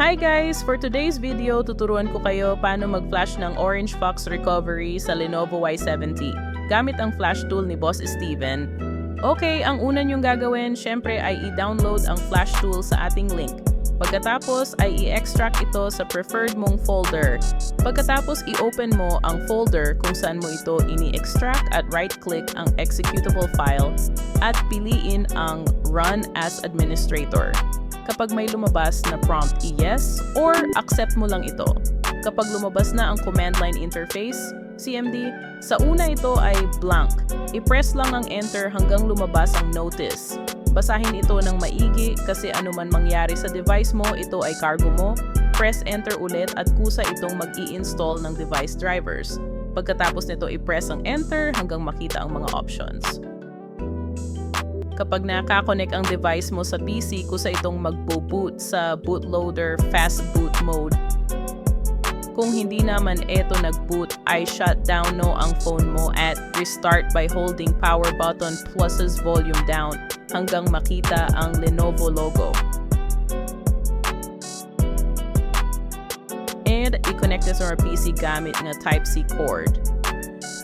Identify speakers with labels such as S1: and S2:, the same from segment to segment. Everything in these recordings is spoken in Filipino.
S1: Hi guys! For today's video, tuturuan ko kayo paano mag-flash ng Orange Fox Recovery sa Lenovo Y70 gamit ang flash tool ni Boss Steven. Okay, ang una nyong gagawin, syempre ay i-download ang flash tool sa ating link. Pagkatapos ay i-extract ito sa preferred mong folder. Pagkatapos i-open mo ang folder kung saan mo ito ini-extract at right-click ang executable file at piliin ang Run as Administrator. Kapag may lumabas na prompt, i-yes or accept mo lang ito. Kapag lumabas na ang command line interface, CMD, sa una ito ay blank. I-press lang ang enter hanggang lumabas ang notice. Basahin ito ng maigi kasi anuman mangyari sa device mo, ito ay cargo mo. Press enter ulit at kusa itong mag install ng device drivers. Pagkatapos nito, i-press ang enter hanggang makita ang mga options. Kapag nakakonect ang device mo sa PC, kusa itong magbo-boot sa bootloader fast boot mode. Kung hindi naman ito nag-boot, ay shut down no ang phone mo at restart by holding power button pluses volume down hanggang makita ang Lenovo logo. And i-connect na sa PC gamit nga Type-C cord.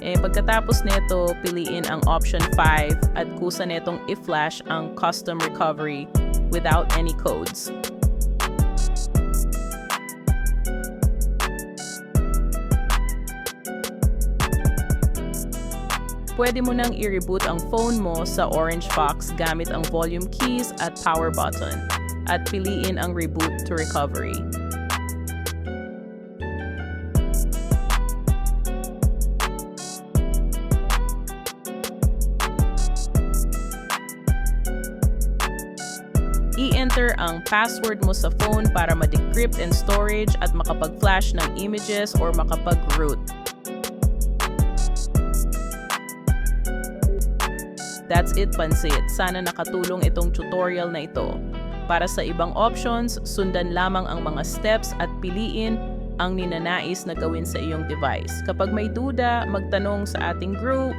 S1: Eh, pagkatapos nito, piliin ang option 5 at kusa netong i-flash ang custom recovery without any codes. Pwede mo nang i-reboot ang phone mo sa Orange Fox gamit ang volume keys at power button at piliin ang reboot to recovery. I-enter ang password mo sa phone para ma-decrypt and storage at makapag-flash ng images or makapag-root. That's it, Pansit. Sana nakatulong itong tutorial na ito. Para sa ibang options, sundan lamang ang mga steps at piliin ang ninanais na gawin sa iyong device. Kapag may duda, magtanong sa ating group